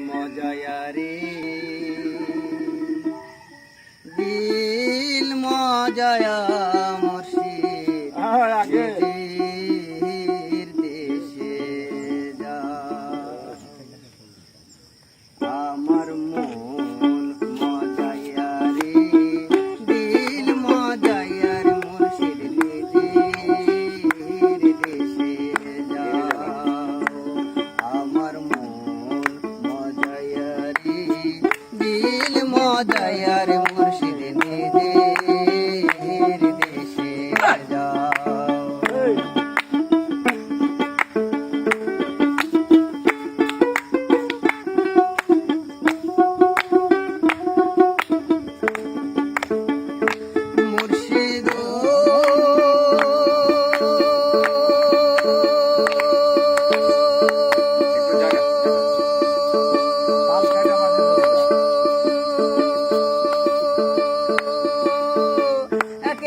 মজায়া রে দিল মজায়া দিল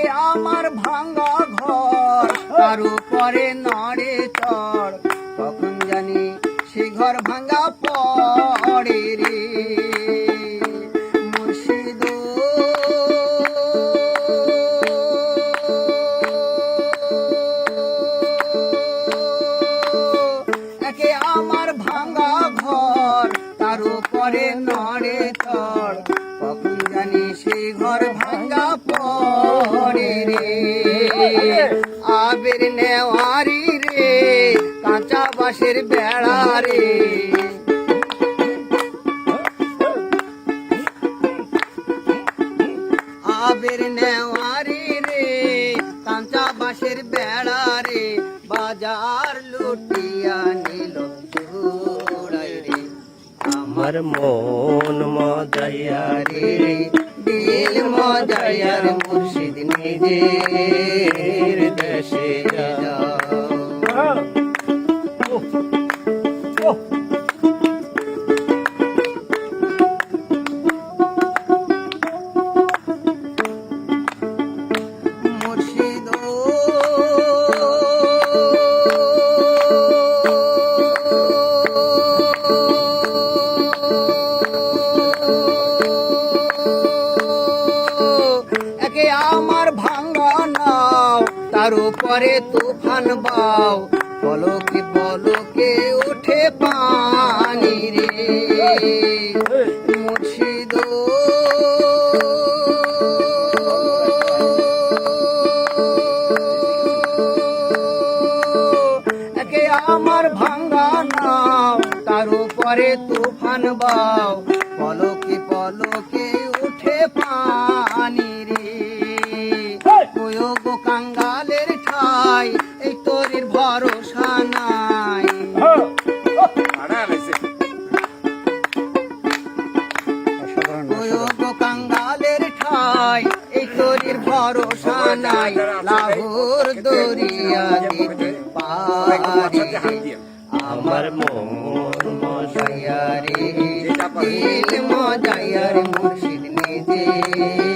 আমার ভাঙ্গা ঘর, তার উপরে নড়ে চড়। তখন জানি সে ঘর ভাঙ্গা পড়ে রে। কখন ঘর কাঁচা বাঁশের বেড়া রে। আবের নেওয়ারি রে কাঁচা বাঁশের বেড়া রে। বাজার লুটিয়া নিল আমার মন মজাইয়া দিল মজায়ার মুর্শিদ নিজের উপরে তুফান বাও, পলকে পলকে উঠে পানি রে। আমার ভাঙ্গা নাও, তার উপরে তুফান বাও, পলকে ভরসা নাই লাহোর দরিয়া দিতে পারি আমার মন মজায়ারে দিল মজায়ার মুর্শিদ নিজের